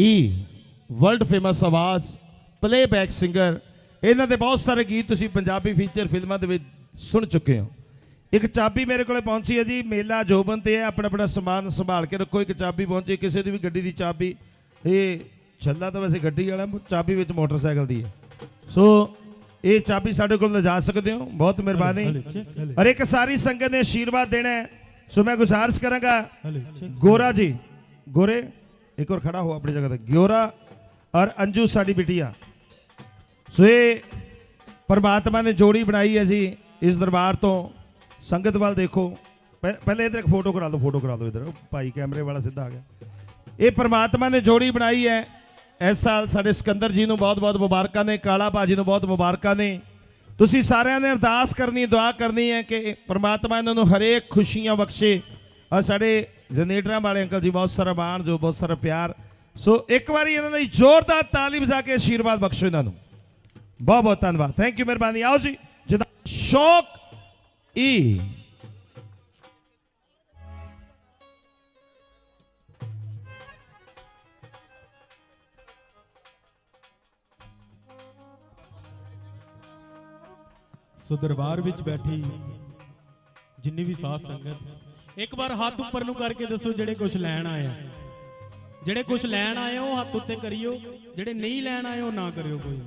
ਈ world famous ਆਵਾਜ਼ playback singer ਇਹਨਾਂ ਦੇ ਬਹੁਤ ਸਾਰੇ ਗੀਤ ਤੁਸੀਂ ਪੰਜਾਬੀ ਫੀਚਰ ਫਿਲਮਾਂ ਦੇ ਵਿੱਚ ਸੁਣ ਚੁੱਕੇ ਹੋ। ਇੱਕ ਚਾਬੀ ਮੇਰੇ ਕੋਲੇ ਪਹੁੰਚੀ ਹੈ ਜੀ ਮੇਲਾ ਜੋਬਨ ਤੇ ਹੈ ਆਪਣਾ ਆਪਣਾ ਸਮਾਨ ਸੰਭਾਲ ਕੇ ਰੱਖੋ ਇੱਕ ਚਾਬੀ ਪਹੁੰਚੀ ਕਿਸੇ ਦੀ ਵੀ ਗੱਡੀ ਦੀ ਚਾਬੀ। ਇਹ ਛੱਲਾ ਤਾਂ ਵੈਸੇ ਗੱਡੀ ਵਾਲਾ ਚਾਬੀ ਵਿੱਚ ਮੋਟਰਸਾਈਕਲ ਦੀ ਹੈ। ਸੋ ਇਹ ਚਾਬੀ ਸਾਡੇ ਕੋਲ ਲਿਜਾ ਸਕਦੇ ਹੋ ਬਹੁਤ ਮਿਹਰਬਾਨੀ। ਔਰ ਇੱਕ ਸਾਰੀ ਸੰਗਤ ਨੇ ਆਸ਼ੀਰਵਾਦ ਦੇਣਾ ਹੈ। ਸੋ ਮੈਂ ਗੁਜ਼ਾਰਿਸ਼ ਕਰਾਂਗਾ। ਗੋਰਾ ਜੀ ਗੋਰੇ। ਇੱਕ ਹੋਰ ਖੜਾ ਹੋ ਆਪਣੀ ਜਗ੍ਹਾ ਤੇ। ਗਿਓਰਾ ਔਰ ਅੰਜੂ ਸਾਡੀ ਬਿਟੀਆ। ਸੋ ਇਹ ਪਰਮਾਤਮਾ ਨੇ ਜੋੜੀ ਬਣਾਈ ਹੈ ਜੀ, ਇਸ ਦਰਬਾਰ ਤੋਂ। ਸੰਗਤ ਵੱਲ ਦੇਖੋ। ਪਹਿ- ਪਹਿਲੇ ਇਧਰ ਇੱਕ ਫੋਟੋ ਕਰਾ ਦਿਓ, ਫੋਟੋ ਕਰਾ ਦਿਓ ਇਧਰ। ਭਾਈ ਕੈਮਰੇ ਵਾਲਾ ਸਿੱਧਾ ਆ ਗਿਆ। ਇਹ ਪਰਮਾਤਮਾ ਨੇ ਜੋੜੀ ਬਣਾਈ ਹੈ। ਇਸ ਸਾਲ ਸਾਡੇ ਸਿਕੰਦਰ ਜੀ ਨੂੰ ਬਹੁਤ-ਬਹੁਤ ਮੁਬਾਰਕਾਂ ਨੇ, ਕਾਲਾ ਭਾਜੀ ਨੂੰ ਬਹੁਤ ਮੁਬਾਰਕਾਂ ਨੇ। ਤੁਸੀਂ ਸਾਰਿਆਂ ਨੇ ਅਰਦਾਸ ਕਰਨੀ, ਦੁਆ ਕਰਨੀ ਹੈ ਕਿ ਪਰਮਾਤਮਾ ਇਹਨਾਂ ਨੂੰ ਹਰੇਕ ਖੁਸ਼ੀਆਂ ਬਖਸ਼ੇ। ਔਰ ਸਾਡੇ ਜਨਰੇਟਰਾਂ ਵਾਲੇ ਅੰਕਲ ਜੀ, ਬਹੁਤ ਸਾਰਾ ਮਾਣ ਜੋ, ਬਹੁਤ ਸਾਰਾ ਪਿਆਰ। ਸੋ ਇੱਕ ਵਾਰੀ ਇਹਨਾਂ ਦੀ ਜ਼ੋਰਦਾਰ ਤਾਲੀ ਵਜਾ ਕੇ ਆਸ਼ੀਰਵਾਦ ਬਖਸ਼ੋ ਇਹਨਾਂ ਨੂੰ। ਬਹੁਤ ਬਹੁਤ ਧੰਨਵਾਦ। ਥੈਂਕ ਯੂ ਮਿਹਰਬਾਨੀ। ਆਓ ਜੀ, ਜਿਹਦਾ ਸ਼ੌਕ ਈ। ਸੋ ਦਰਬਾਰ ਵਿੱਚ ਬੈਠੀ ਜਿੰਨੀ ਵੀ ਸਾਧ ਸੰਗਤ ਇੱਕ ਵਾਰ ਹੱਥ ਉੱਪਰ ਨੂੰ ਕਰਕੇ ਦੱਸੋ ਜਿਹੜੇ ਕੁਝ ਲੈਣ ਆਏ ਆ। ਜਿਹੜੇ ਕੁਝ ਲੈਣ ਆਏ ਹੋ ਉਹ ਹੱਥ ਉੱਤੇ ਕਰਿਓ। ਜਿਹੜੇ ਨਹੀਂ ਲੈਣ ਆਏ, ਉਹ ਨਾ ਕਰਿਓ ਕੋਈ।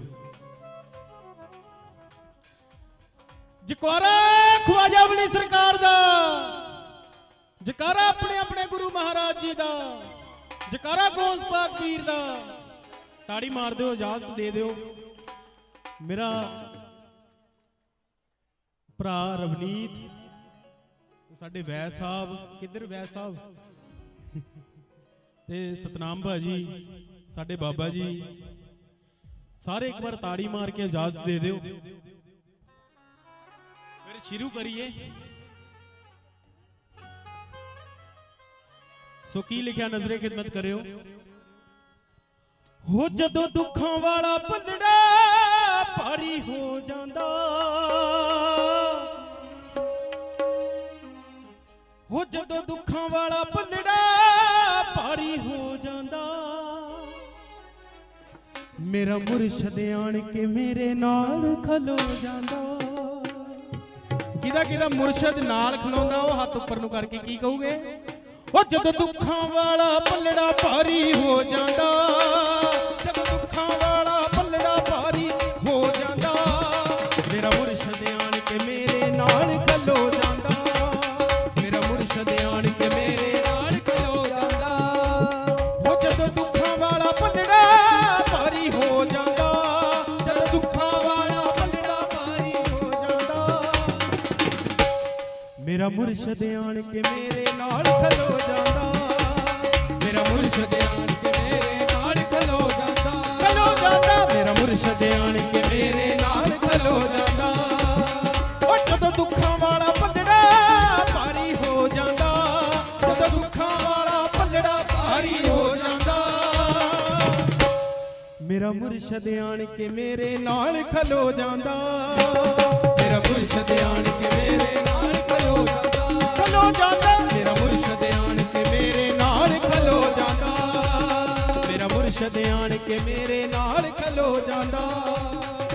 ਜਕਵਾਰਾ ਖਵਾਜਾ ਬਲੀ ਸਰਕਾਰ ਦਾ। ਜਕਾਰਾ ਆਪਣੇ ਆਪਣੇ ਗੁਰੂ ਮਹਾਰਾਜ ਜੀ ਦਾ। ਜਕਾਰਾ ਗੋਸ ਪਾਕ ਪੀਰ ਦਾ। ਤਾੜੀ ਮਾਰ ਦਿਓ, ਇਜਾਜ਼ਤ ਦੇ ਦਿਓ। ਮੇਰਾ ਭਰਾ ਰਵਨੀਤ ਸਾਡੇ ਵੈਦ ਸਾਹਿਬ, ਕਿੱਧਰ ਵੈਦ ਸਾਹਿਬ? ਤੇ ਸਤਨਾਮ ਭਾਜੀ, ਸਾਡੇ ਬਾਬਾ ਜੀ, ਸਾਰੇ ਇੱਕ ਵਾਰ ਤਾੜੀ ਮਾਰ ਕੇ ਇਜਾਜ਼ਤ ਦੇ ਦਿਓ। ਫਿਰ ਸ਼ੁਰੂ ਕਰੀਏ। ਸੋ ਕੀ ਲਿਖਿਆ ਨਜ਼ਰੇ ਖਿਦਮਤ ਕਰਿਓ? ਹੋ ਜਦੋਂ ਦੁੱਖਾਂ ਵਾਲਾ ਪੱਲੜਾ ਭਾਰੀ ਹੋ ਜਾਂਦਾ ਹੋ ਜਦੋਂ ਦੁੱਖਾਂ ਵਾਲਾ ਪੱਲੜਾ ਭਾਰੀ ਹੋ ਜਾਂਦਾ। ਮੇਰਾ ਮੁਰਸ਼ਦ ਆਣ ਕੇ ਮੇਰੇ ਨਾਲ ਖਲੋ ਜਾਂਦਾ। ਕਿਹਦਾ ਕਿਹਦਾ ਮੁਰਸ਼ਦ ਨਾਲ ਖਲੋਂਦਾ, ਉਹ ਹੱਥ ਉੱਪਰ ਨੂੰ ਕਰਕੇ ਕੀ ਕਹੂਗੇ? ਉਹ ਜਦੋਂ ਦੁੱਖਾਂ ਵਾਲਾ ਪੱਲੜਾ ਭਾਰੀ ਹੋ ਜਾਂਦਾ। ਮੁਰਸ਼ਦ ਆਣ ਕੇ ਮੇਰੇ ਨਾਲ ਖਲੋ ਜਾਂਦਾ। ਮੇਰਾ ਮੁਰਸ਼ਦ ਆਣ ਕੇ ਮੇਰੇ ਨਾਲ ਖਲੋ ਜਾਂਦਾ। ਖਲੋ ਜਾਂਦਾ। ਮੇਰਾ ਮੁਰਸ਼ਦ ਆਣ ਕੇ ਮੇਰੇ ਨਾਲ ਖਲੋ ਜਾਂਦਾ। ਉਹ ਜਦੋਂ ਦੁੱਖਾਂ ਵਾਲਾ ਪੱਲੜਾ ਭਾਰੀ ਹੋ ਜਾਂਦਾ। ਜਦੋਂ ਦੁੱਖਾਂ ਵਾਲਾ ਪੱਲੜਾ ਭਾਰੀ ਹੋ ਜਾਂਦਾ। ਮੇਰਾ ਮੁਰਸ਼ਦ ਆਣ ਕੇ ਮੇਰੇ ਨਾਲ ਖਲੋ ਜਾਂਦਾ। ਮੇਰਾ ਮੁਰਸ਼ਦ ਆਣ ਕੇ ਮੇਰੇ ਨਾਲ ਖਲੋ ਜਾਂਦਾ। ਖਲੋ ਜਾਂਦਾ। ਮੇਰਾ ਮੁਰਸ਼ਦ ਆਣ ਕੇ ਮੇਰੇ ਨਾਲ ਖਲੋ ਜਾਂਦਾ। ਮੇਰਾ ਮੁਰਸ਼ਦ ਆਣ ਕੇ ਮੇਰੇ ਨਾਲ ਖਲੋ ਜਾਂਦਾ।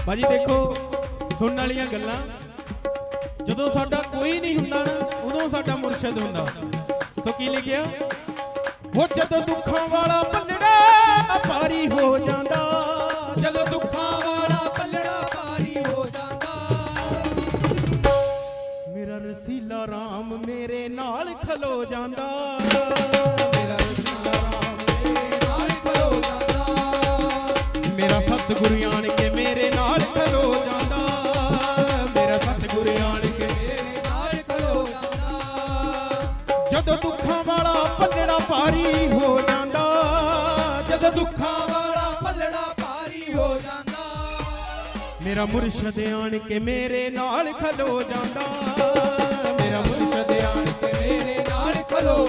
ਭਾਜੀ ਦੇਖੋ ਸੁਣਨ ਵਾਲੀਆਂ ਗੱਲਾਂ। ਜਦੋਂ ਸਾਡਾ ਕੋਈ ਨਹੀਂ ਹੁੰਦਾ ਨਾ ਉਦੋਂ ਸਾਡਾ ਮੁਰਸ਼ਦ ਹੁੰਦਾ। ਸੋ ਕੀ ਲਿਖਿਆ? ਉਹ ਜਦੋਂ ਦੁੱਖਾਂ ਵਾਲਾ ਪੱਲੜਾ ਭਾਰੀ ਹੋ ਜਾਂਦਾ। ਜਦੋਂ ਦੁੱਖਾਂ ਨਾਲ ਜਾਂਦਾ। ਮੇਰਾ ਰਸੀਲਾ ਰਾਮ ਮੇਰੇ ਨਾਲ ਖਲੋ ਜਾਂਦਾ ਮੇਰਾ ਸਤਿਗੁਰੂ ਆਣ ਕੇ ਮੇਰੇ ਨਾਲ ਖਲੋ ਜਾਂਦਾ। ਮੇਰਾ ਸਤਿਗੁਰੂ ਆਣ ਕੇ ਮੇਰੇ ਨਾਲ ਖਲੋ ਜਾਂਦਾ। ਜਦੋਂ ਦੁੱਖਾਂ ਵਾਲਾ ਪੱਲੜਾ ਭਾਰੀ ਹੋ ਜਾਂਦਾ। ਜਦੋਂ ਦੁੱਖਾਂ ਵਾਲਾ ਪੱਲੜਾ ਭਾਰੀ ਹੋ ਜਾਂਦਾ। ਮੇਰਾ ਮੁਰਸ਼ਦ ਆਣ ਕੇ ਮੇਰੇ ਨਾਲ ਖਲੋ ਜਾਂਦਾ। ਮੇਰਾ ਮੁਰਸ਼ਦ ਆਣ ਕੇ ਮੇਰੇ ਨਾਲ ਖਲੋ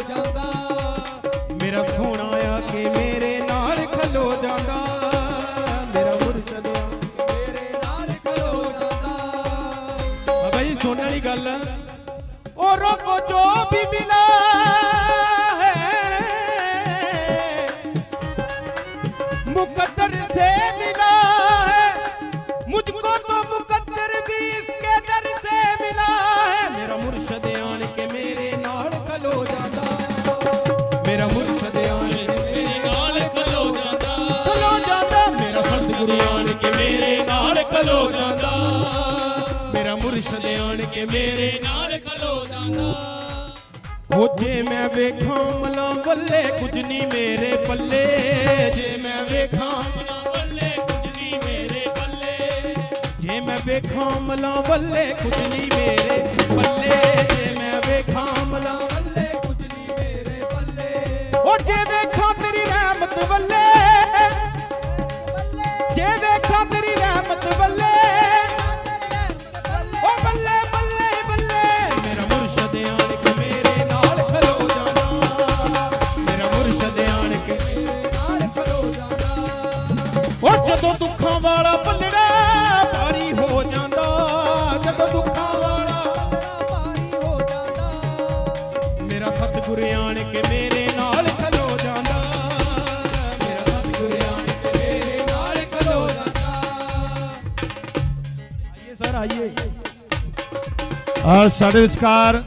ਮੇਰੇ ਨਾਲ ਖਲੋ ਜਾਂਦਾ। ਉਹ ਜੇ ਮੈਂ ਵੇਖਾਂ ਮਲਾ ਬੱਲੇ, ਕੁਝ ਨਹੀਂ ਮੇਰੇ ਪੱਲੇ। ਜੇ ਮੈਂ ਵੇਖਾਂ ਮਲਾ ਬੱਲੇ, ਕੁਝ ਨਹੀਂ ਮੇਰੇ ਪੱਲੇ। ਜੇ ਮੈਂ ਵੇਖਾਂ ਮਲਾ ਬੱਲੇ, ਕੁਝ ਨਹੀਂ ਮੇਰੇ ਸਾਡੇ ਵਿਚਕਾਰ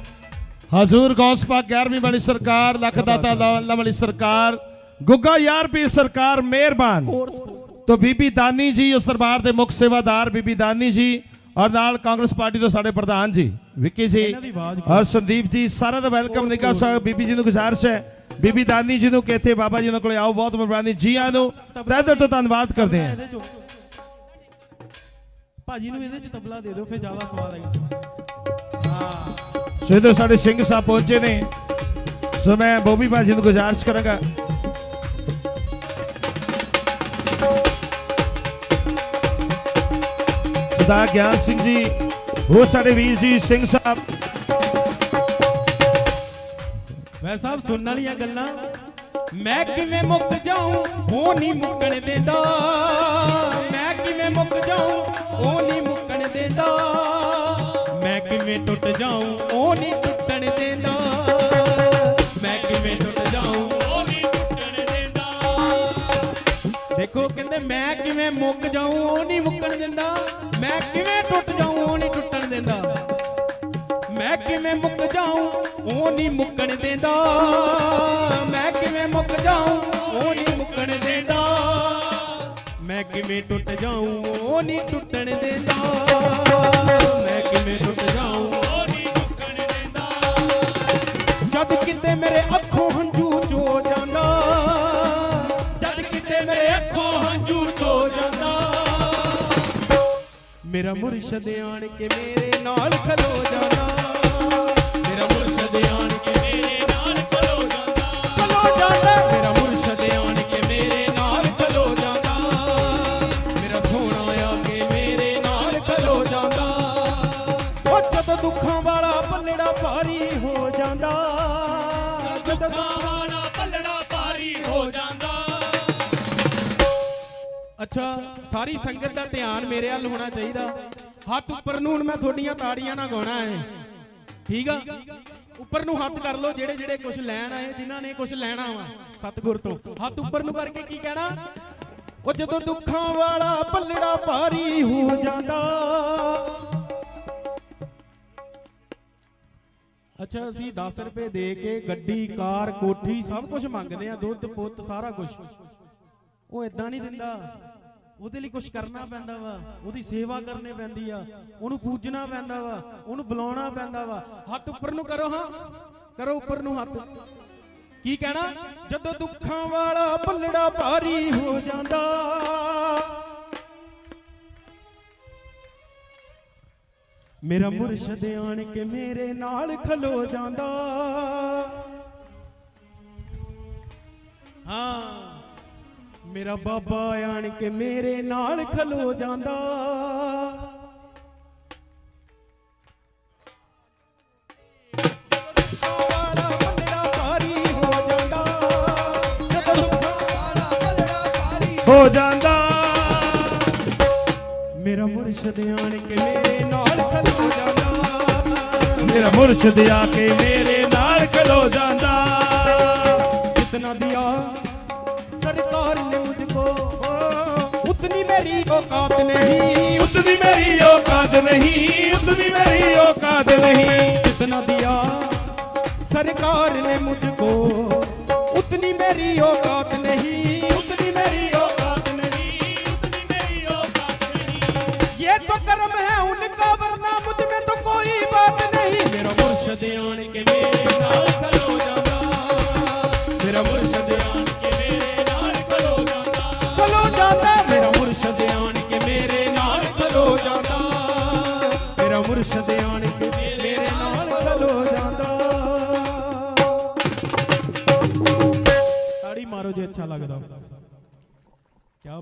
ਹਜ਼ੂਰ ਗੌਸ ਪਾਕ 11ਵੀਂ ਵਾਲੀ ਸਰਕਾਰ ਲੱਖ ਦਾਤਾ ਅੱਲਾ ਵਾਲੀ ਸਰਕਾਰ ਗੁੱਗਾ ਯਾਰ ਪੀਰ ਸਰਕਾਰ ਮਿਹਰਬਾਨ। ਤੋ ਬੀਬੀ ਦਾਨੀ ਜੀ ਉਸ ਦਰਬਾਰ ਦੇ ਮੁੱਖ ਸੇਵਾਦਾਰ ਬੀਬੀ ਦਾਨੀ ਜੀ ਔਰ ਨਾਲ ਕਾਂਗਰਸ ਪਾਰਟੀ ਤੋਂ ਸਾਡੇ ਪ੍ਰਧਾਨ ਜੀ ਵਿੱਕੀ ਜੀ ਔਰ ਸੰਦੀਪ ਜੀ ਸਾਰਿਆਂ ਦਾ ਵੈਲਕਮ ਨਿੱਘਾ ਸਾਹਿਬ ਬੀਬੀ ਜੀ ਨੂੰ ਗੁਜ਼ਾਰਿਸ਼ ਹੈ। ਬੀਬੀ ਦਾਨੀ ਜੀ ਨੂੰ ਕਿ ਇੱਥੇ ਬਾਬਾ ਜੀ ਉਹਨਾਂ ਕੋਲੇ ਆਓ ਬਹੁਤ ਮਿਹਰਬਾਨੀ। ਜੀ ਆਇਆਂ ਨੂੰ ਤਹਿ ਦਿਲ ਤੋਂ ਧੰਨਵਾਦ ਕਰਦੇ ਹਾਂ। ਭਾਜੀ ਨੂੰ ਇਹਦੇ ਚ ਤਬਲਾ ਦੇ ਦਿਓ ਫਿਰ ਜ਼ਿਆਦਾ ਸਵਾਦ ਆਏਗਾ। ਸੋ ਇੱਧਰ ਸਾਡੇ ਸਿੰਘ ਸਾਹਿਬ ਪਹੁੰਚੇ ਨੇ, ਸੋ ਮੈਂ ਬੋਬੀ ਭਾਜੀ ਨੂੰ ਗੁਜ਼ਾਰਿਸ਼ ਕਰਾਂਗਾ। ਖੁਦਾ ਗਿਆਨ ਸਿੰਘ ਜੀ, ਹੋਰ ਸਾਡੇ ਵੀਰ ਜੀ, ਸਿੰਘ ਸਾਹਿਬ। ਮੈਂ ਸਭ ਸੁਣਨ ਵਾਲੀਆਂ ਗੱਲਾਂ, ਮੈਂ ਕਿਵੇਂ ਮੁੱਕ ਜਾਉਂ ਉਹ ਨਹੀਂ ਮੁੱਕਣ ਦਿੰਦਾ। ਮੈਂ ਕਿਵੇਂ ਮੁੱਕ ਜਾਉਂ ਉਹ ਨਹੀਂ ਮੁੱਕਣ ਦਿੰਦਾ। ਮੈਂ ਕਿਵੇਂ ਟੁੱਟ ਜਾਉਂ ਉਹ ਨਹੀਂ ਟੁੱਟਣ ਦਿੰਦਾ। ਮੈਂ ਕਿਵੇਂ ਟੁੱਟ ਜਾਉਂ ਉਹ ਨਹੀਂ ਟੁੱਟਣ ਦਿੰਦਾ। ਦੇਖੋ ਕਹਿੰਦੇ ਮੈਂ ਕਿਵੇਂ ਮੁੱਕ ਜਾਉਂ ਉਹ ਨਹੀਂ ਮੁੱਕਣ ਦਿੰਦਾ। ਮੈਂ ਕਿਵੇਂ ਟੁੱਟ ਜਾਉਂ ਉਹ ਨਹੀਂ ਟੁੱਟਣ ਦਿੰਦਾ। ਮੈਂ ਕਿਵੇਂ ਮੁੱਕ ਜਾਉਂ ਉਹ ਨਹੀਂ ਮੁੱਕਣ ਦਿੰਦਾ। ਮੈਂ ਕਿਵੇਂ ਮੁੱਕ ਜਾਉਂ ਉਹ ਨਹੀਂ ਮੁੱਕਣ ਦਿੰਦਾ। ਮੈਂ ਕਿਵੇਂ ਟੁੱਟ ਜਾਉਂ ਉਹ ਨਹੀਂ ਟੁੱਟਣ ਦਿੰਦਾ। ਮੈਂ ਕਿਵੇਂ ਟੁੱਟ ਜਾਉਂ ਉਹ ਨਹੀਂ ਮੁੱਕਣ ਦਿੰਦਾ। ਜਦ ਕਿਤੇ ਮੇਰੇ ਅੱਖੋਂ ਹੰਝੂ ਚੋ ਜਾਂਦਾ। ਜਦ ਕਿਤੇ ਮੇਰੇ ਅੱਖੋਂ ਹੰਝੂ ਚੋ ਜਾਂਦਾ। ਮੇਰਾ ਮੁਰਸ਼ਦ ਆਣ ਕੇ ਮੇਰੇ ਨਾਲ ਖਲੋ ਜਾਂਦਾ। ਮੇਰਾ ਮੁਰਸ਼ਦ ਆਣ ਜਦੋਂ ਦੁੱਖਾਂ ਵਾਲਾ ਪੱਲੜਾ ਭਾਰੀ ਹੋ ਜਾਂਦਾ। ਅੱਛਾ, ਸਾਰੀ ਸੰਗਤ ਦਾ ਧਿਆਨ ਮੇਰੇ ਵੱਲ ਹੋਣਾ ਚਾਹੀਦਾ। ਹੱਥ ਉੱਪਰ ਨੂੰ ਹੁਣ ਮੈਂ ਤੁਹਾਡੀਆਂ ਤਾੜੀਆਂ ਨਾਲ ਗਾਉਣਾ ਹੈ। ਠੀਕ ਆ? ਉੱਪਰ ਨੂੰ ਹੱਥ ਕਰ ਲਓ, ਜਿਹੜੇ ਜਿਹੜੇ ਕੁਝ ਲੈਣ ਆਏ, ਜਿਨ੍ਹਾਂ ਨੇ ਕੁਝ ਲੈਣਾ ਵਾ, ਸਤਿਗੁਰ ਤੋਂ। ਹੱਥ ਉੱਪਰ ਨੂੰ ਕਰਕੇ ਕੀ ਕਹਿਣਾ? ਉਹ ਜਦੋਂ ਦੁੱਖਾਂ ਵਾਲਾ ਪੱਲੜਾ ਭਾਰੀ ਹੋ ਜਾਂਦਾ ਅੱਛਾ ਅਸੀਂ 10 ਰੁਪਏ ਦੇ ਕੇ ਗੱਡੀ ਕਾਰ ਕੋਠੀ ਸਭ ਕੁਝ ਮੰਗਦੇ ਆ ਦੁੱਧ ਪੁੱਤ ਸਾਰਾ ਕੁਝ ਉਹ ਇਦਾਂ ਨਹੀਂ ਦਿੰਦਾ। ਉਹਦੇ ਲਈ ਕੁਝ ਕਰਨਾ ਪੈਂਦਾ ਵਾ। ਉਹਦੀ ਸੇਵਾ ਕਰਨੀ ਪੈਂਦੀ ਆ। ਉਹਨੂੰ ਪੂਜਣਾ ਪੈਂਦਾ ਵਾ। ਉਹਨੂੰ ਬੁਲਾਉਣਾ ਪੈਂਦਾ ਵਾ। ਹੱਥ ਉੱਪਰ ਨੂੰ ਕਰੋ ਹਾਂ। ਕਰੋ ਉੱਪਰ ਨੂੰ ਹੱਥ। ਕੀ ਕਹਿਣਾ? ਜਦੋਂ ਦੁੱਖਾਂ ਵਾਲਾ ਪੱਲੜਾ ਭਾਰੀ ਹੋ ਜਾਂਦਾ ਮੇਰਾ ਮੁਰਸ਼ਦ ਆਣ ਕੇ ਮੇਰੇ ਨਾਲ ਖਲੋ ਜਾਂਦਾ। ਹਾਂ, ਮੇਰਾ ਬਾਬਾ ਆਣ ਕੇ ਮੇਰੇ ਨਾਲ ਖਲੋ ਜਾਂਦਾ। ਵਾਲਾ ਪੱਲੜਾ ਭਾਰੀ ਹੋ ਜਾਂਦਾ। ਮੇਰਾ ਮੁਰਸ਼ਦ ਆਣ ਕੇ ਮੇਰੇ ਜਾਂਦਾ ਮੇਰਾ ਮੁਰਸ਼ਿਦ ਆ ਕੇ ਮੇਰੇ ਨਾਲ ਖਲੋ ਜਾਂਦਾ कितना दिया सरकार ने मुझको मुझको उतनी मेरी औकात नहीं उतनी मेरी औकात नहीं उतनी मेरी औकात नहीं जितना दिया सरकार ने मुझको उतनी मेरी औकात नहीं उतनी मेरी औकात नहीं उतनी मेरी औकात नहीं ये तो कर्म है उनका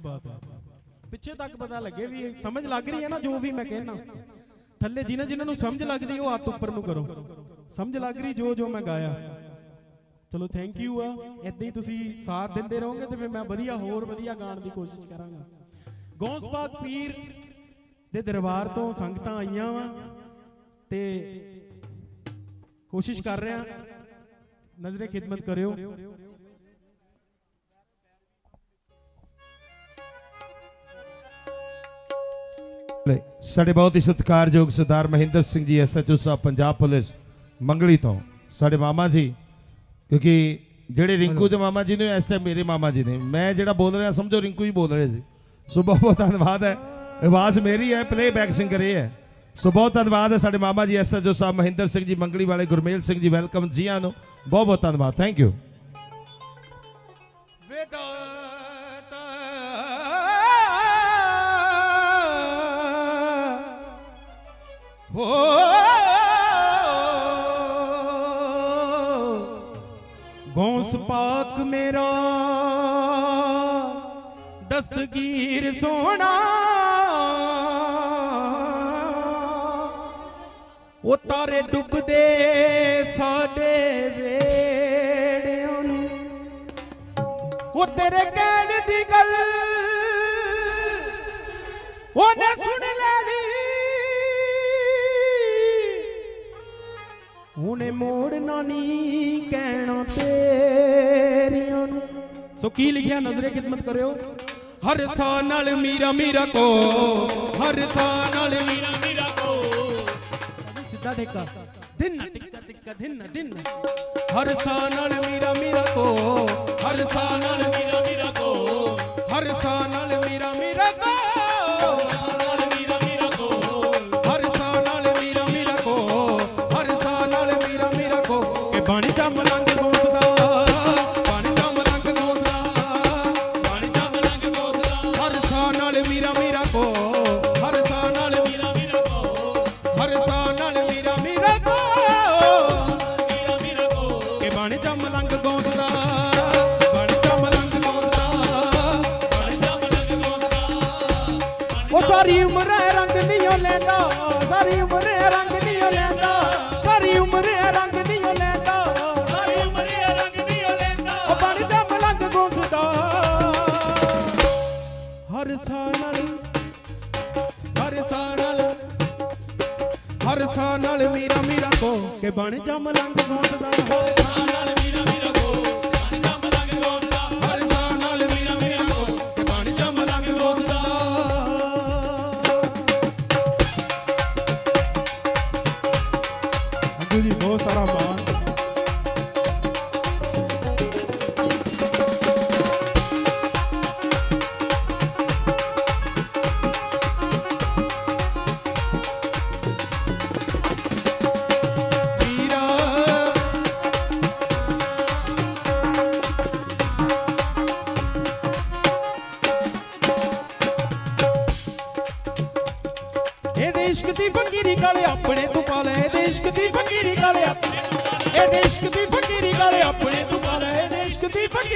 ਬਾਤ ਹੈ ਪਿੱਛੇ ਤੱਕ ਪਤਾ ਲੱਗੇ ਵੀ ਸਮਝ ਲੱਗ ਰਹੀ ਹੈ ਨਾ ਜੋ ਵੀ ਮੈਂ ਕਹਿਣਾ ਥੱਲੇ ਜਿਨ੍ਹਾਂ ਜਿਨ੍ਹਾਂ ਨੂੰ ਸਮਝ ਲੱਗਦੀ, ਉਹ ਹੱਥ ਉੱਪਰ ਨੂੰ ਕਰੋ। ਸਮਝ ਲੱਗ ਰਹੀ ਜੋ ਜੋ ਮੈਂ ਗਾਇਆ। ਚਲੋ ਥੈਂਕ ਯੂ ਆ। ਇਦਾਂ ਹੀ ਤੁਸੀਂ ਸਾਥ ਦਿੰਦੇ ਰਹੋਗੇ ਤੇ ਫਿਰ ਮੈਂ ਵਧੀਆ, ਹੋਰ ਵਧੀਆ ਗਾਣ ਦੀ ਕੋਸ਼ਿਸ਼ ਕਰਾਂਗਾ। ਗੌਸਪਾਕ ਪੀਰ ਦੇ ਦਰਬਾਰ ਤੋਂ ਸੰਗਤਾਂ ਆਈਆਂ ਵਾ ਤੇ ਕੋਸ਼ਿਸ਼ ਕਰ ਰਿਹਾ। ਨਜ਼ਰੇ ਖਿਦਮਤ ਕਰਿਓ। ਸਾਡੇ ਬਹੁਤ ਹੀ ਸਤਿਕਾਰਯੋਗ ਸਰਦਾਰ ਮਹਿੰਦਰ ਸਿੰਘ ਜੀ ਐਸਐਚਓ ਸਾਹਿਬ, ਪੰਜਾਬ ਪੁਲਿਸ, ਮੰਗਲੀ ਤੋਂ। ਸਾਡੇ ਮਾਮਾ ਜੀ, ਕਿਉਂਕਿ ਜਿਹੜੇ ਰਿੰਕੂ ਦੇ ਮਾਮਾ ਜੀ ਨੇ, ਇਸ ਟਾਈਮ ਮੇਰੇ ਮਾਮਾ ਜੀ ਨੇ। ਮੈਂ ਜਿਹੜਾ ਬੋਲ ਰਿਹਾ, ਸਮਝੋ, ਰਿੰਕੂ ਹੀ ਬੋਲ ਰਹੇ ਸੀ। ਸੋ ਬਹੁਤ ਬਹੁਤ ਧੰਨਵਾਦ ਹੈ। ਆਵਾਜ਼ ਮੇਰੀ ਹੈ ਪਲੇਬੈਕ ਸਿੰਗਰ ਇਹ ਹੈ। ਸੋ ਬਹੁਤ ਧੰਨਵਾਦ ਹੈ ਸਾਡੇ ਮਾਮਾ ਜੀ ਐਸਐਚਓ ਸਾਹਿਬ, ਮਹਿੰਦਰ ਸਿੰਘ ਜੀ, ਮੰਗਲੀ ਵਾਲੇ ਗੁਰਮੇਲ ਸਿੰਘ ਜੀ ਵੈਲਕਮ ਜੀਆਂ ਨੂੰ। ਬਹੁਤ ਬਹੁਤ ਧੰਨਵਾਦ ਥੈਂਕ ਯੂ ਹੋ ਗੌਸ ਪਾਕ ਮੇਰਾ ਦਸਤਗੀਰ ਸੋਹਣਾ ਉਹ ਤਾਰੇ ਡੁੱਬਦੇ ਸਾਡੇ ਵੇੜਿਆਂ ਨੂੰ ਉਹ ਤੇਰੇ ਕਹਿਣ ਦੀ ਗੱਲ ਉਹਨੇ ਸੁਣ ਲੈ ਹੁਣੇ ਮੋੜਨਾ ਨਹੀਂ ਕਹਿਣਾ ਤੇਰੀਆਂ ਨੂੰ। ਸੋ ਕੀ ਲਿਖਿਆ, ਨਜ਼ਰੇ ਖਿਦਮਤ ਕਰਿਓ। ਹਰ ਸਾਹ ਨਾਲ ਮੀਰਾ ਮੀਰਾ ਕੋ, ਹਰ ਸਾਹ ਨਾਲ ਮੀਰਾ ਮੀਰਾ ਕੋ। ਸਿੱਧਾ ਠੇਕਾ। ਦਿਨ ਟਿੱਕਾ ਟਿੱਕਾ, ਦਿਨ ਦਿਨ। ਹਰ ਸਾਹ ਨਾਲ ਮੀਰਾ ਮੀਰਾ ਕੋ, ਹਰ ਸਾਹ ਨਾਲ ਮੀਰਾ ਮੀਰਾ ਕੋ, ਹਰ ਸਾਹ ਨਾਲ ਮੀਰਾ ਮੀਰਾ ਕੋ। ਲੈਂਦਾ ਸਾਰੀ ਉਮਰ ਇਹ ਰੰਗ ਨਹੀਂ ਲੈਂਦਾ ਸਾਰੀ ਉਮਰ ਇਹ ਰੰਗ ਨਹੀਂ ਲੈਂਦਾ। ਸਾਰੀ ਉਮਰ ਇਹ ਰੰਗ ਨਹੀਂ ਲੈਂਦਾ। ਉਹ ਪਾਣੀ ਦਾ ਮਲੰਗ ਗੋਸਦਾ ਹਰ ਸਾਹ ਨਾਲ ਹਰ ਸਾਹ ਨਾਲ ਹਰ ਸਾਹ ਨਾਲ ਮੀਰਾ ਮੀਰਾ ਕੋ ਕੇ ਬਣ ਜਾ ਮਲੰਗ ਗੋਸਦਾ ਹਰ ਸਾਹ ਨਾਲ ਮੀਰਾ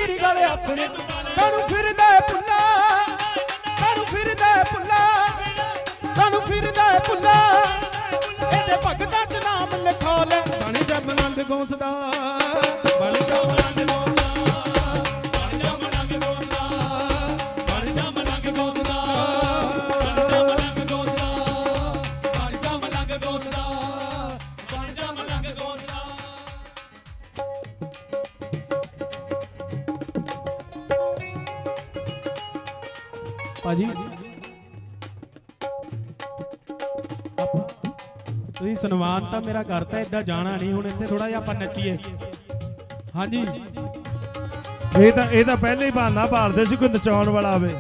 ਦੀ ਫਕੀਰੀ ਗਾਲੇ ਕਾਨੂੰ ਫਿਰਦਾ ਹੈ ਪੁੱਲਾ ਕਾਨੂੰ ਫਿਰਦਾ ਹੈ ਪੁੱਲਾ ਕਾਨੂੰ ਫਿਰਦਾ ਹੈ ਪੁੱਲਾ। ਇਹਦੇ ਭਗਤਾਂ ਚ ਨਾਮ ਲਿਖਾ ਲੈ। ਬਣ ਜਾ ਮਲੰਗ ਗੋਸਦਾ। ਭਾਜੀ। ਆਪਾਂ ਤੁਸੀਂ ਸਨਮਾਨ ਤਾਂ ਮੇਰਾ ਕਰਤਾ, ਏਦਾਂ ਜਾਣਾ ਨਹੀਂ, ਹੁਣ ਇੱਥੇ ਥੋੜਾ ਜਿਹਾ ਆਪਾਂ ਨੱਚੀਏ। ਹਾਂਜੀ। ਇਹ ਤਾਂ ਇਹ ਤਾਂ ਪਹਿਲੇ ਹੀ ਬਹਾਨਾ ਭਾਲਦੇ ਸੀ, ਕੋਈ ਨਚਾਉਣ ਵਾਲਾ ਆਵੇ।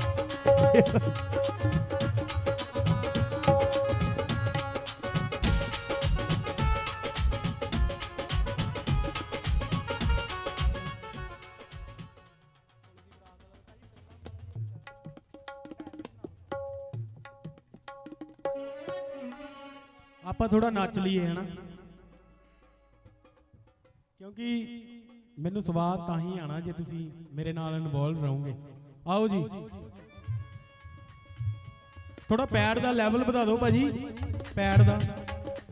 ਥੋੜਾ ਨੱਚ ਲਈਏ ਹਨਾ ਕਿਉਂਕਿ ਮੈਨੂੰ ਸਵਾਦ ਤਾਂ ਹੀ ਆਣਾ ਜੇ ਤੁਸੀਂ ਮੇਰੇ ਨਾਲ ਇਨਵੋਲਵ ਰਹੋਗੇ। ਆਓ ਜੀ। ਥੋੜਾ ਪੈਡ ਦਾ ਲੈਵਲ ਵਧਾ ਦਿਓ ਭਾਜੀ। ਪੈਡ ਦਾ।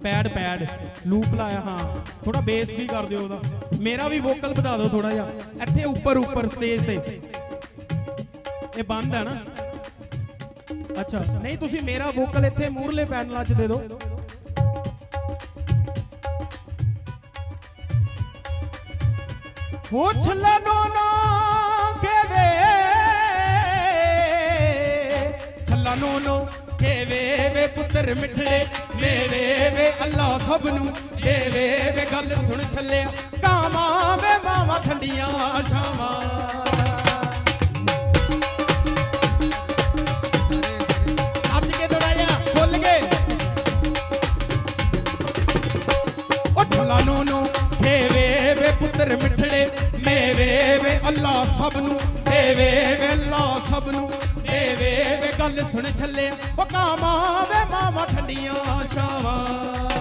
ਪੈਡ ਪੈਡ ਲੂਪ ਲਾਇਆ, ਹਾਂ। ਥੋੜਾ ਬੇਸ ਵੀ ਕਰ ਦਿਓ ਉਹਦਾ। ਮੇਰਾ ਵੀ ਵੋਕਲ ਵਧਾ ਦਿਓ ਥੋੜਾ ਜਿਹਾ। ਇੱਥੇ ਉੱਪਰ ਉੱਪਰ ਸਟੇਜ ਤੇ। ਇਹ ਬੰਦ ਹੈ ਨਾ? ਅੱਛਾ। ਨਹੀਂ, ਤੁਸੀਂ ਮੇਰਾ ਵੋਕਲ ਇੱਥੇ ਮੂਰਲੇ ਪੈਨਲਾਂ 'ਚ ਦੇ ਦਿਓ। ਹੋ ਛੱਲਾ ਨੋ ਨਾ ਕੇਵੇ ਛੱਲਾ ਵੇ ਪੁੱਤਰ ਮਿੱਠੜੇ? ਮੇਰੇ ਵੇ ਅੱਲਾ ਸਭ ਨੂੰ ਦੇਵੇ ਵੇ ਗੱਲ ਸੁਣ ਛੱਲਿਆ? ਕਾਵਾਂ ਵੇ ਮਾਵਾਂ ਠੰਡੀਆਂ ਸ਼ਾਮਾਂ ਦੇਵੇ ਮਿੱਠੜੇ। ਮੇਵੇ ਵੇ ਅੱਲਾ ਸਭ ਨੂੰ, ਦੇਵੇ ਵੇ ਅੱਲਾ ਸਭ ਨੂੰ, ਦੇਵੇ ਵੇ ਗੱਲ ਸੁਣ ਛੱਲੇ। ਉਹ ਕਾਵਾਂ ਵੇ ਮਾਵਾਂ ਠੰਡੀਆਂ ਸ਼ਾਵਾਂ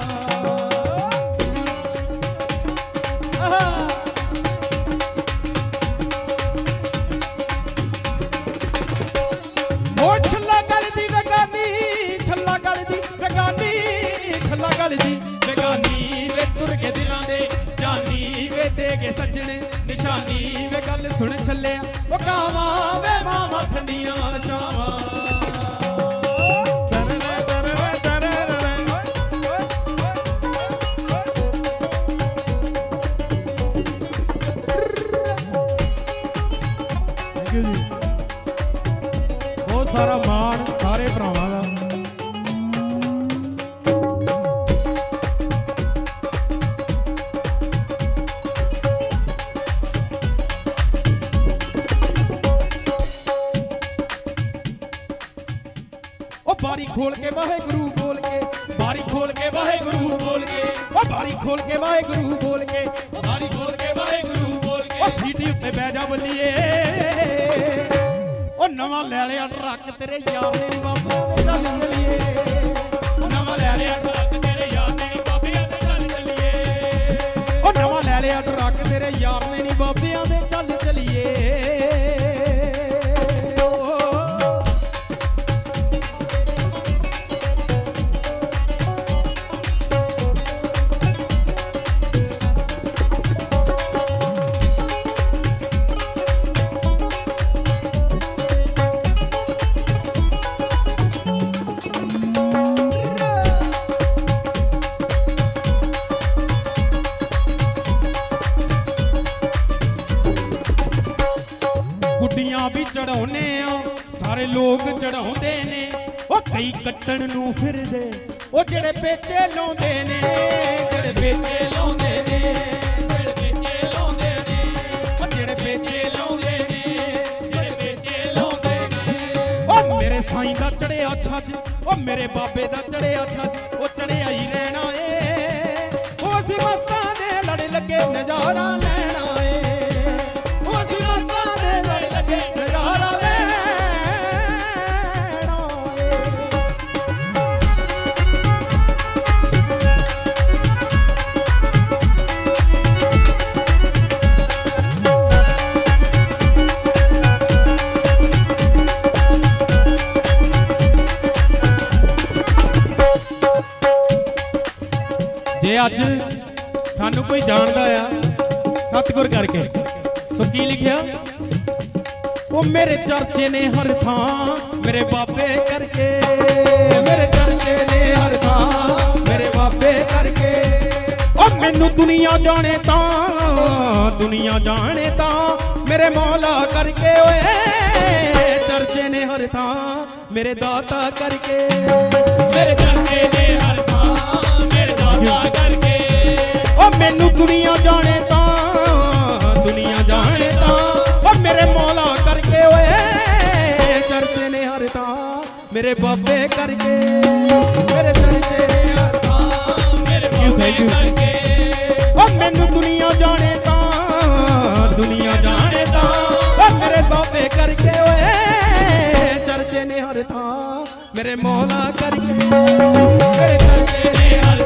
ਵਾਹਿਗੁਰੂ ਬੋਲ ਕੇ, ਬਾਰੀ ਖੋਲ ਕੇ ਵਾਹਿਗੁਰੂ ਬੋਲ ਕੇ, ਉਹ ਬਾਰੀ ਖੋਲ ਕੇ ਵਾਹਿਗੁਰੂ ਬੋਲ ਕੇ ਬਾਰੀ ਖੋਲ ਕੇ ਵਾਹਿਗੁਰੂ ਬੋਲ ਕੇ। ਉਹ ਸੀਟੀ ਉੱਤੇ ਬਹਿ ਜਾ ਬੱਲੀਏ। ਉਹ ਨਵਾਂ ਲੈ ਲਿਆ ਟਰੱਕ ਤੇਰੇ ਯਾਰ ਨੇ ਬਾਬਾ ਚੱਲ ਚੱਲੀਏ। ਉਹ ਨਵਾਂ ਲੈ ਲਿਆ ਟਰੱਕ ਤੇਰੇ ਯਾਰ ਨੇ ਬਾਬਿਆਂ ਦੇ ਚੱਲ ਚੱਲੀਏ। ਉਹ ਨਵਾਂ ਲੈ ਲਿਆ ਟਰੱਕ ਤੇਰੇ ਯਾਰ ਨੇ ਨੀ ਬਾਬਿਆਂ ਸਾਰੇ ਲੋਕ ਚੜਾਉਂਦੇ ਨੇ। ਉਹ ਕਈ ਕੱਟਣ ਨੂੰ ਫਿਰਦੇ। ਉਹ ਜਿਹੜੇ ਪੇਚੇ ਲਾਉਂਦੇ ਨੇ, ਜਿਹੜੇ ਪੇਚੇ ਲਾਉਂਦੇ ਨੇ, ਜਿਹੜੇ ਪੇਚੇ ਲਾਉਂਦੇ ਨੇ, ਉਹ ਜਿਹੜੇ ਪੇਚੇ ਲਾਉਂਦੇ ਨੇ, ਜਿਹੜੇ ਪੇਚੇ ਲਾਉਂਦੇ ਨੇ। ਉਹ ਮੇਰੇ ਸਾਈਂ ਦਾ ਚੜਿਆ ਛੱਜ, ਉਹ ਮੇਰੇ ਬਾਬੇ ਦਾ ਚੜਿਆ ਛੱਜ, ਉਹ ਚੜਿਆ ਹੀ ਰਹਿਣਾ ਏ। ਉਹ ਅਸੀਂ ਮਸਤਾਂ ਦੇ ਲੜ ਲੱਗੇ, ਨਜ਼ਾਰਾ ਲੈਣਾ ਅੱਜ ਸਾਨੂੰ ਕੋਈ ਜਾਣਦਾ ਆ ਸਤਿਗੁਰ ਕਰਕੇ। ਸੋ ਕੀ ਲਿਖਿਆ? ਉਹ ਮੇਰੇ ਚਰਚੇ ਨੇ ਹਰ ਥਾਂ, ਮੇਰੇ ਬਾਬੇ ਕਰਕੇ। ਮੇਰੇ ਚਰਚੇ ਨੇ ਹਰ ਥਾਂ, ਮੇਰੇ ਬਾਬੇ ਕਰਕੇ। ਉਹ ਮੈਨੂੰ ਦੁਨੀਆ ਜਾਣੇ ਤਾਂ, ਦੁਨੀਆ ਜਾਣੇ ਤਾਂ, ਮੇਰੇ ਮੌਲਾ ਕਰਕੇ ਓਏ। ਚਰਚੇ ਨੇ ਹਰ ਥਾਂ, ਮੇਰੇ ਦਾਤਾ ਕਰਕੇ। ਮੇਰੇ ਦਾਤਾ ਕਰਕੇ। ਉਹ ਮੈਨੂੰ ਦੁਨੀਆ ਜਾਣੇ ਤਾਂ ਦੁਨੀਆ ਜਾਣੇ ਤਾਂ। ਉਹ ਮੇਰੇ ਮੌਲਾ ਕਰਕੇ ਓਏ ਚਰਚੇ ਨੇ ਹਰ ਤਾਂ ਮੇਰੇ ਬਾਬੇ ਕਰਕੇ। ਮੇਰੇ ਚਰਚੇ ਨੇ ਹਰ ਹਾਂ ਮੇਰੇ ਬਾਬੇ. ਕਰਕੇ। ਮੈਨੂੰ ਦੁਨੀਆ ਜਾਣੇ ਤਾਂ ਦੁਨੀਆ ਜਾਣੇ ਤਾਂ। ਉਹ ਮੇਰੇ ਬਾਬੇ ਕਰਕੇ ਓਏ ਚਰਚੇ ਨੇ ਹਰ ਥਾਂ ਮੇਰੇ ਮੌਲਾ ਕਰਕੇ। ਮੇਰੇ ਚਰਚੇ ਨੇ ਹਰ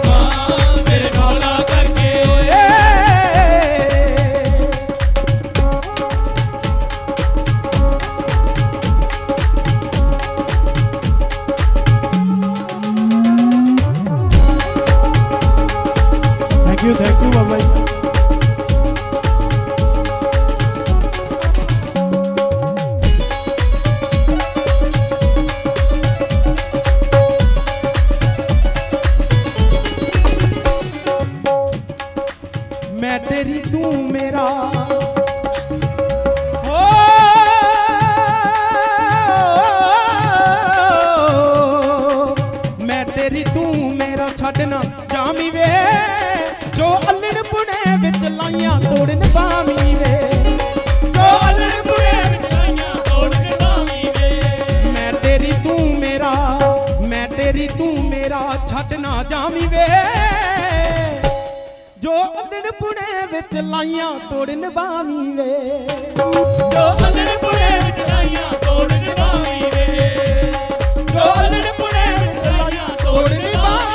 ਮੇਰੇ ਮੌਲਾ ਕਰਕੇ। ਮੇਰਾ ਛੱਡ ਨਾ ਜਾਵੀਂ ਵੇ। ਜੋ ਅਦਣ ਪੁਣੇ ਵਿੱਚ ਲਾਈਆਂ ਤੋੜਨ ਬਾਵੀਂ ਵੇ। ਜੋ ਅਲੜ ਪੁਣੇ ਵਿੱਚ ਲਾਈਆਂ ਤੋੜ ਕੇ ਵੇ। ਜੋ ਅਦਣ ਪੁਣੇ ਵਿੱਚ ਲਾਈਆਂ ਤੋੜਨ ਬਾਵੀਂ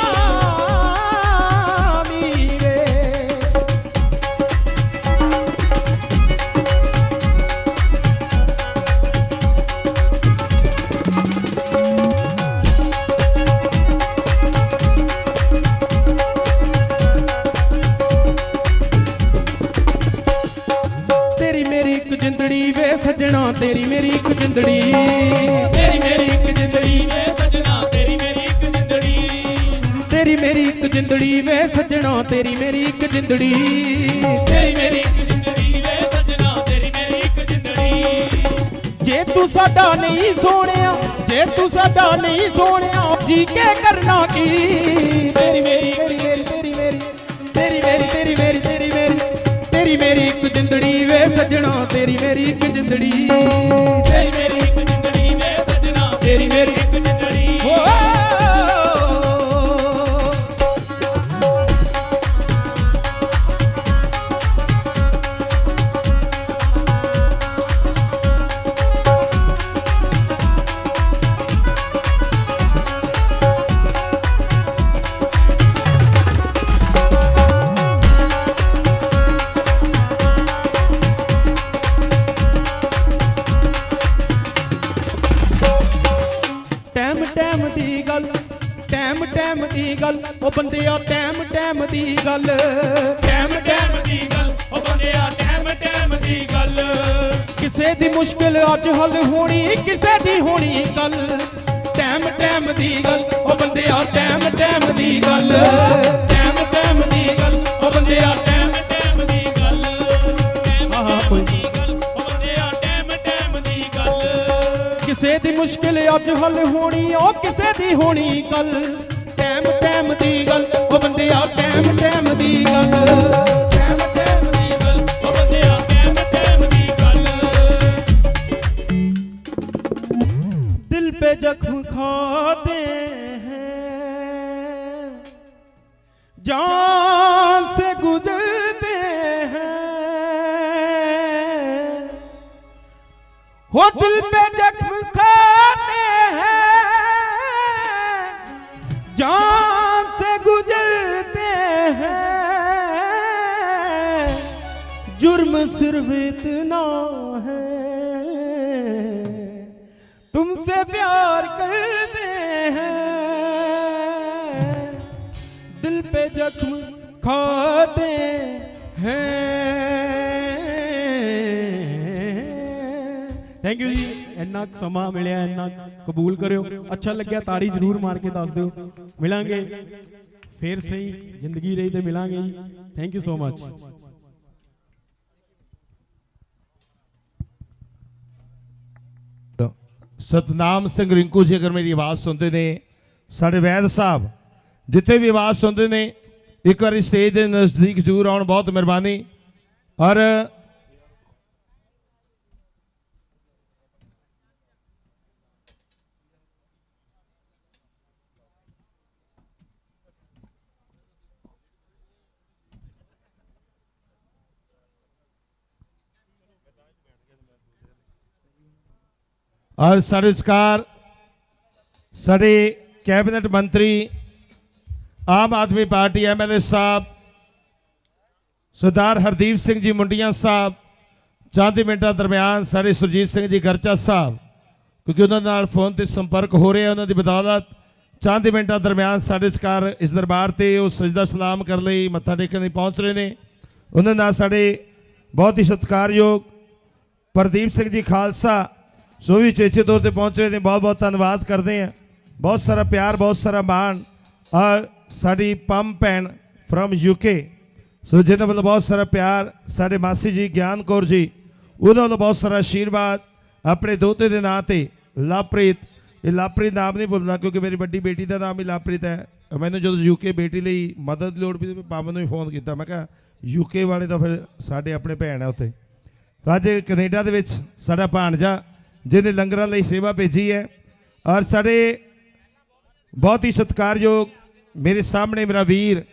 ਸੱਜਣਾ ਤੇਰੀ ਮੇਰੀ ਇੱਕ ਜਿੰਦੜੀ। ਤੇਰੀ ਮੇਰੀ ਇੱਕ ਜਿੰਦੜੀ ਵੇ ਸਜਣਾ ਤੇਰੀ ਮੇਰੀ ਇੱਕ ਜਿੰਦੜੀ। ਜੇ ਤੂੰ ਸਾਡਾ ਨਹੀਂ ਸੋਹਣਿਆ ਜੇ ਤੂੰ ਸਾਡਾ ਨਹੀਂ ਸੋਹਣਿਆ ਜੀ ਕੇ ਕਰਨਾ ਕੀ? ਤੇਰੀ ਮੇਰੀ ਤੇਰੀ ਮੇਰੀ ਤੇਰੀ ਮੇਰੀ ਤੇਰੀ ਮੇਰੀ ਤੇਰੀ ਮੇਰੀ ਤੇਰੀ ਮੇਰੀ ਤੇਰੀ ਮੇਰੀ ਇੱਕ ਜਿੰਦੜੀ ਵੇ ਸੱਜਣਾ ਤੇਰੀ ਮੇਰੀ ਇੱਕ ਜਿੰਦੜੀ। ਤੇਰੀ ਮੇਰੀ ਇੱਕ ਜਿੰਦੜੀ ਵੇ ਸਜਣਾ ਤੇਰੀ ਮੇਰੀ ਇੱਕ ਜਿੰਦੜੀ। ਓ ਉਹ ਬੰਦਿਆ ਟਾਈਮ ਟਾਈਮ ਦੀ ਗੱਲ। ਟਾਈਮ ਟਾਈਮ ਦੀ ਗੱਲ ਉਹ ਬੰਦਿਆ ਟਾਈਮ ਟਾਈਮ ਦੀ ਗੱਲ। ਕਿਸੇ ਦੀ ਮੁਸ਼ਕਿਲ ਅੱਜ ਹੱਲ ਹੋਣੀ ਕਿਸੇ ਦੀ ਹੋਣੀ ਕੱਲ ਟਾਈਮ ਟਾਈਮ ਦੀ ਗੱਲ ਉਹ ਬੰਦਿਆ ਟਾਈਮ ਟਾਈਮ ਦੀ ਗੱਲ। ਟਾਈਮ ਟਾਈਮ ਦੀ ਗੱਲ ਉਹ ਬੰਦਿਆ ਟਾਈਮ ਟਾਈਮ ਦੀ ਗੱਲ। ਟਾਈਮ। ਦੀ ਗੱਲ ਉਹ ਬੰਦਿਆ ਟਾਈਮ ਟਾਈਮ ਦੀ ਗੱਲ। ਕਿਸੇ ਦੀ ਮੁਸ਼ਕਿਲ ਅੱਜ ਹੱਲ ਹੋਣੀ ਉਹ ਕਿਸੇ ਦੀ ਹੋਣੀ ਕੱਲ ਟਾਈਮ ਟਾਈਮ ਦੀ ਗੱਲ ਉਹ ਬੰਦਿਆ ਟਾਈਮ ਟਾਈਮ ਦੀ ਗੱਲ ਟਾਈਮ ਟਾਈਮ ਦੀ ਗੱਲ ਉਹ ਬੰਦਿਆ ਟਾਈਮ ਟਾਈਮ ਦੀ ਗੱਲ दिल पे जख्म खाते हैं जान से गुजरते हैं हो दिल पे जुर्म सिर्फ इतना है तुमसे प्यार करते हैं दिल पे जख्म खाते हैं ਥੈਂਕ ਯੂ ਜੀ ਇੰਨਾ ਕੁ ਸਮਾਂ ਮਿਲਿਆ ਇੰਨਾ ਕਬੂਲ ਕਰਿਓ ਅੱਛਾ ਲੱਗਿਆ ਤਾੜੀ ਜ਼ਰੂਰ ਮਾਰ ਕੇ ਦੱਸ ਦਿਓ ਮਿਲਾਂਗੇ ਫੇਰ ਸਹੀ ਜ਼ਿੰਦਗੀ ਰਹੀ ਤੇ ਮਿਲਾਂਗੇ ਜੀ thank you so much Satnam Singh Rinku ji, ਅਗਰ ਮੇਰੀ ਆਵਾਜ਼ ਸੁਣਦੇ ਨੇ, ਸਾਡੇ ਵੈਦ ਸਾਹਿਬ ਜਿੱਥੇ ਵੀ ਆਵਾਜ਼ ਸੁਣਦੇ ਨੇ, ਇੱਕ ਵਾਰੀ ਸਟੇਜ ਦੇ ਨਜ਼ਦੀਕ ਜ਼ਰੂਰ ਆਉਣ, ਬਹੁਤ ਮਿਹਰਬਾਨੀ। ਔਰ ਔਰ ਸਾਡੇ ਵਿਚਕਾਰ ਸਾਡੇ ਕੈਬਨਿਟ ਮੰਤਰੀ ਆਮ ਆਦਮੀ ਪਾਰਟੀ ਐਮਐਲਏ ਸਾਹਿਬ, ਸਰਦਾਰ ਹਰਦੀਪ ਸਿੰਘ ਜੀ ਮੁੰਡੀਆਂ ਸਾਹਿਬ, ਚਾਂਦੀ ਮਿੰਟਾਂ ਦਰਮਿਆਨ ਸਾਡੇ ਸੁਰਜੀਤ ਸਿੰਘ ਜੀ ਗਰਚਾ ਸਾਹਿਬ, ਕਿਉਂਕਿ ਉਹਨਾਂ ਨਾਲ ਫੋਨ ਤੇ ਸੰਪਰਕ ਹੋ ਰਿਹਾ, ਉਹਨਾਂ ਦੀ ਬਦੌਲਤ ਚਾਂਦੀ ਮਿੰਟਾਂ ਦਰਮਿਆਨ ਸਾਡੇ ਸਰਕਾਰ ਇਸ ਦਰਬਾਰ ਤੇ ਉਹ ਸਜਦਾ ਸਲਾਮ ਕਰਨ ਲਈ ਮੱਥਾ ਟੇਕਣ ਲਈ ਪਹੁੰਚ ਰਹੇ ਨੇ। ਉਹਨਾਂ ਨਾਲ ਸਾਡੇ ਬਹੁਤ ਹੀ ਸਤਿਕਾਰਯੋਗ ਪ੍ਰਦੀਪ ਸਿੰਘ ਜੀ ਖਾਲਸਾ ਸੋ ਵੀ ਚੇਚੇ ਤੌਰ ਤੇ ਪਹੁੰਚ ਰਹੇ ਨੇ, ਬਹੁਤ ਬਹੁਤ ਧੰਨਵਾਦ ਕਰਦੇ ਹਾਂ। ਬਹੁਤ ਸਾਰਾ ਪਿਆਰ, ਬਹੁਤ ਸਾਰਾ ਮਾਣ ਔਰ ਸਾਡੀ ਪੰਮ ਭੈਣ ਫਰਮ ਯੂਕੇ ਸੋ ਜਿਹਨਾਂ ਵੱਲੋਂ ਬਹੁਤ ਸਾਰਾ ਪਿਆਰ, ਸਾਡੇ ਮਾਸੀ ਜੀ ਗਿਆਨ ਕੌਰ ਜੀ, ਉਹਨਾਂ ਵੱਲੋਂ ਬਹੁਤ ਸਾਰਾ ਆਸ਼ੀਰਵਾਦ ਆਪਣੇ ਦੋਤੇ ਦੇ ਨਾਂ ਤੇ ਲਾਪ੍ਰੀਤ। ਇਹ ਲਾਪ੍ਰੀਤ ਨਾਮ ਨਹੀਂ ਭੁੱਲਣਾ, ਕਿਉਂਕਿ ਮੇਰੀ ਵੱਡੀ ਬੇਟੀ ਦਾ ਨਾਮ ਹੀ ਲਾਪ੍ਰੀਤ ਹੈ। ਮੈਨੂੰ ਜਦੋਂ ਯੂਕੇ ਬੇਟੀ ਲਈ ਮਦਦ ਦੀ ਲੋੜ ਪਈ ਤੇ ਪੰਮ ਨੂੰ ਹੀ ਫੋਨ ਕੀਤਾ। ਮੈਂ ਕਿਹਾ ਯੂਕੇ ਵਾਲੇ ਤਾਂ ਫਿਰ ਸਾਡੇ ਆਪਣੇ ਭੈਣ ਆ ਉੱਥੇ। ਤਾਂ ਅੱਜ ਕੈਨੇਡਾ ਦੇ ਵਿੱਚ ਸਾਡਾ ਭਾਣਜਾ ਜਿਹਨੇ ਲੰਗਰਾਂ ਲਈ ਸੇਵਾ ਭੇਜੀ ਹੈ ਔਰ ਸਾਡੇ ਬਹੁਤ ਹੀ ਸਤਿਕਾਰਯੋਗ ਮੇਰੇ ਸਾਹਮਣੇ ਮੇਰਾ ਵੀਰ,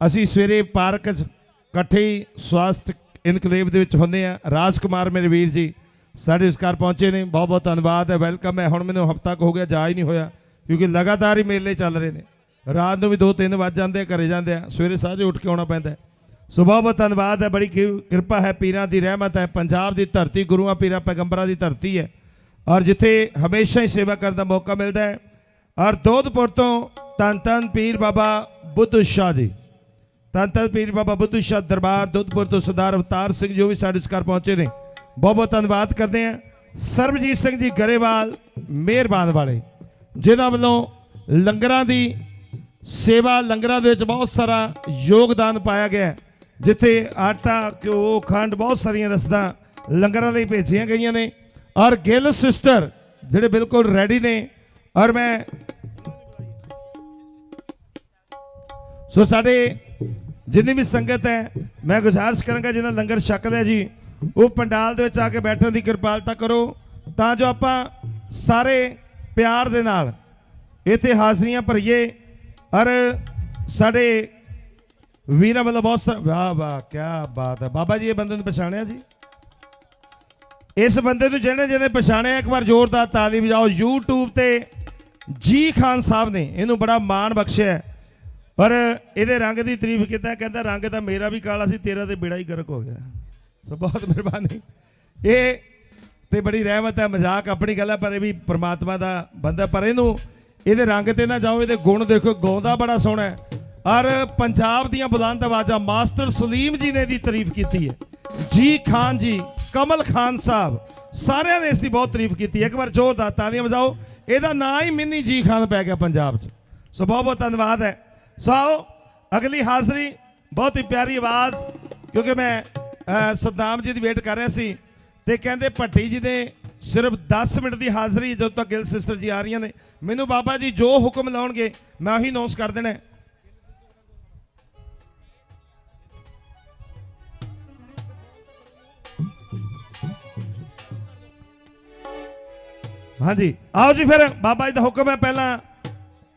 ਅਸੀਂ ਸਵੇਰੇ ਪਾਰਕ 'ਚ ਇਕੱਠੇ ਹੀ ਸਵਾਸਥ ਇਨਕਲੇਵ ਦੇ ਵਿੱਚ ਹੁੰਦੇ ਆ ਰਾਜਕੁਮਾਰ ਮੇਰੇ ਵੀਰ ਜੀ, ਸਾਡੇ ਉਸ ਘਰ ਪਹੁੰਚੇ ਨੇ। ਬਹੁਤ ਬਹੁਤ ਧੰਨਵਾਦ ਹੈ, ਵੈਲਕਮ ਹੈ। ਹੁਣ ਮੈਨੂੰ ਹਫਤਾ ਕੁ ਹੋ ਗਿਆ, ਜਾ ਹੀ ਨਹੀਂ ਹੋਇਆ, ਕਿਉਂਕਿ ਲਗਾਤਾਰ ਹੀ ਮੇਲੇ ਚੱਲ ਰਹੇ ਨੇ। ਰਾਤ ਨੂੰ ਵੀ 2-3 ਵੱਜ ਜਾਂਦੇ ਆ, ਘਰੇ ਜਾਂਦੇ ਆ। ਸਵੇਰੇ ਸਾਜੇ ਉੱਠ ਕੇ ਆਉਣਾ ਪੈਂਦਾ ਸੋ ਬਹੁਤ ਬਹੁਤ ਧੰਨਵਾਦ ਹੈ, ਬੜੀ ਕਿਰ- ਕਿਰਪਾ ਹੈ, ਪੀਰਾਂ ਦੀ ਰਹਿਮਤ ਹੈ। ਪੰਜਾਬ ਦੀ ਧਰਤੀ, ਗੁਰੂਆਂ, ਪੀਰਾਂ, ਪੈਗੰਬਰਾਂ ਦੀ ਧਰਤੀ ਹੈ। ਔਰ ਜਿੱਥੇ ਹਮੇਸ਼ਾ ਹੀ ਸੇਵਾ ਕਰਨ ਦਾ ਮੌਕਾ ਮਿਲਦਾ ਹੈ, ਔਰ ਦੋਧਪੁਰ ਤੋਂ ਧੰਨ ਧੰਨ ਪੀਰ ਬਾਬਾ ਬੁੱਧ ਸ਼ਾਹ ਜੀ। ਧੰਨ ਧੰਨ ਪੀਰ ਬਾਬਾ ਬੁੱਧ ਸ਼ਾਹ ਦਰਬਾਰ, ਦੁੱਧਪੁਰ ਤੋਂ ਸਰਦਾਰ ਅਵਤਾਰ ਸਿੰਘ ਜੋ ਵੀ ਸਾਡੇ ਘਰ ਪਹੁੰਚੇ ਨੇ। ਬਹੁਤ ਬਹੁਤ ਧੰਨਵਾਦ ਕਰਦੇ ਹਾਂ ਸਰਬਜੀਤ ਸਿੰਘ ਜੀ ਗਰੇਵਾਲ, ਮਿਹਰਬਾਨ ਵਾਲੇ, ਜਿਨ੍ਹਾਂ ਵੱਲੋਂ ਲੰਗਰਾਂ ਦੀ ਸੇਵਾ, ਲੰਗਰਾਂ ਦੇ ਵਿੱਚ ਬਹੁਤ ਸਾਰਾ ਯੋਗਦਾਨ ਪਾਇਆ ਗਿਆ ਹੈ। ਜਿੱਥੇ ਆਟਾ, ਘਿਓ, ਖੰਡ ਬਹੁਤ ਸਾਰੀਆਂ ਰਸਦਾਂ ਲੰਗਰਾਂ ਲਈ ਭੇਜੀਆਂ ਗਈਆਂ ਨੇ। ਔਰ ਗਿੱਲ ਸਿਸਟਰ ਜਿਹੜੇ ਬਿਲਕੁਲ ਰੈਡੀ ਨੇ, ਔਰ ਮੈਂ ਸੋ ਸਾਡੇ ਜਿੰਨੀ ਵੀ ਸੰਗਤ ਹੈ, ਮੈਂ ਗੁਜ਼ਾਰਿਸ਼ ਕਰਾਂਗਾ ਜਿਹਨਾਂ ਲੰਗਰ ਛਕਦਾ ਜੀ, ਉਹ ਪੰਡਾਲ ਦੇ ਵਿੱਚ ਆ ਕੇ ਬੈਠਣ ਦੀ ਕਿਰਪਾਲਤਾ ਕਰੋ, ਤਾਂ ਜੋ ਆਪਾਂ ਸਾਰੇ ਪਿਆਰ ਦੇ ਨਾਲ ਇੱਥੇ ਹਾਜ਼ਰੀਆਂ ਭਰੀਏ। ਔਰ ਸਾਡੇ ਵੀਰਾਂ ਵੱਲੋਂ ਬਹੁਤ ਸਾਰਾ ਵਾਹ ਵਾਹ ਕੀ ਬਾਤ ਹੈ। ਬਾਬਾ ਜੀ, ਇਹ ਬੰਦੇ ਨੂੰ ਪਛਾਣਿਆ ਜੀ? ਇਸ ਬੰਦੇ ਨੂੰ ਜਿਹਨੇ ਜਿਹਨੇ ਪਛਾਣਿਆ, ਇੱਕ ਵਾਰ ਜ਼ੋਰਦਾਰ ਤਾਲੀ ਵਜਾਓ। YouTube ਤੇ ਜੀ ਖਾਨ ਸਾਹਿਬ ਨੇ ਇਹਨੂੰ ਬੜਾ ਮਾਣ ਬਖਸ਼ਿਆ ਪਰ ਇਹਦੇ ਰੰਗ ਦੀ ਤਾਰੀਫ ਕੀਤਾ, ਕਹਿੰਦਾ ਰੰਗ ਤਾਂ ਮੇਰਾ ਵੀ ਕਾਲਾ ਸੀ, ਤੇਰਾ ਤੇ ਬੇੜਾ ਹੀ ਗਰਕ ਹੋ ਗਿਆ। ਸੋ ਬਹੁਤ ਮਿਹਰਬਾਨੀ। ਇਹ ਤੇ ਬੜੀ ਰਹਿਮਤ ਹੈ, ਮਜ਼ਾਕ ਆਪਣੀ ਗੱਲ ਹੈ, ਪਰ ਇਹ ਵੀ ਪ੍ਰਮਾਤਮਾ ਦਾ ਬੰਦਾ ਪਰ ਇਹਨੂੰ ਇਹਦੇ ਰੰਗ ਤੇ ਨਾ ਜਾਓ, ਇਹਦੇ ਗੁਣ ਦੇਖੋ, ਗਾਉਂਦਾ ਬੜਾ ਸੋਹਣਾ ਹੈ। ਔਰ ਪੰਜਾਬ ਦੀਆਂ ਬੁਲੰਦ ਆਵਾਜ਼ਾਂ ਮਾਸਟਰ ਸਲੀਮ ਜੀ ਨੇ ਇਹਦੀ ਤਾਰੀਫ ਕੀਤੀ ਹੈ। ਜੀ ਖਾਨ ਜੀ ਕਮਲ ਖਾਨ ਸਾਹਿਬ ਸਾਰਿਆਂ ਨੇ ਇਸ ਦੀ ਬਹੁਤ ਤਾਰੀਫ ਕੀਤੀ ਹੈ। ਇੱਕ ਵਾਰ ਜ਼ੋਰਦਾਰ ਤਾਲੀਆਂ ਵਜਾਓ। ਇਹਦਾ ਨਾਂ ਹੀ ਮਿੰਨੀ ਜੀ ਖਾਨ ਪੈ ਗਿਆ ਪੰਜਾਬ 'ਚ। ਸੋ ਬਹੁਤ ਬਹੁਤ ਧੰਨਵਾਦ ਹੈ। ਸੋ ਆਓ ਅਗਲੀ ਹਾਜ਼ਰੀ ਬਹੁਤ ਹੀ ਪਿਆਰੀ ਆਵਾਜ਼ ਕਿਉਂਕਿ ਮੈਂ ਅਹ, ਸਤਨਾਮ ਜੀ ਦੀ ਵੇਟ ਕਰ ਰਿਹਾ ਸੀ ਤੇ ਕਹਿੰਦੇ ਭੱਟੀ ਜੀ ਨੇ ਸਿਰਫ 10 ਮਿੰਟ ਦੀ ਹਾਜ਼ਰੀ ਜਦੋਂ ਤੱਕ ਗਿੱਲ ਸਿਸਟਰ ਜੀ ਆ ਰਹੀਆਂ ਨੇ। ਮੈਨੂੰ ਬਾਬਾ ਜੀ ਜੋ ਹੁਕਮ ਲਾਉਣਗੇ ਮੈਂ ਉਹੀ ਅਨਾਉਂਸ ਕਰ ਦੇਣਾ ਹਾਂਜੀ, ਆਓ ਜੀ ਫਿਰ। ਬਾਬਾ ਜੀ ਦਾ ਹੁਕਮ ਹੈ ਪਹਿਲਾਂ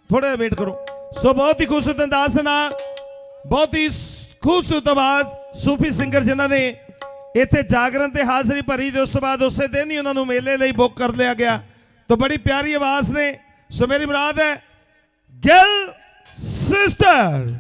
ਥੋੜਾ ਵੇਟ ਕਰੋ। ਸੋ ਬਹੁਤ ਹੀ ਖੂਬਸੂਰਤ ਅੰਦਾਜ਼ ਦੇ ਨਾਲ, ਬਹੁਤ ਹੀ ਖੂਬਸੂਰਤ ਆਵਾਜ਼ ਸੂਫੀ ਸਿੰਗਰ ਜਿਨ੍ਹਾਂ ਨੇ ਇੱਥੇ ਜਾਗਰਣ ਤੇ ਹਾਜ਼ਰੀ ਭਰੀ ਤੇ ਉਸ ਤੋਂ ਬਾਅਦ ਉਸੇ ਦਿਨ ਹੀ ਉਹਨਾਂ ਨੂੰ ਮੇਲੇ ਲਈ ਬੁੱਕ ਕਰ ਲਿਆ ਗਿਆ। ਤਾਂ ਬੜੀ ਪਿਆਰੀ ਆਵਾਜ਼ ਨੇ। ਸੋ ਮੇਰੀ ਮੁਰਾਦ ਹੈ, ਗਿਲ ਸਿਸਟਰ।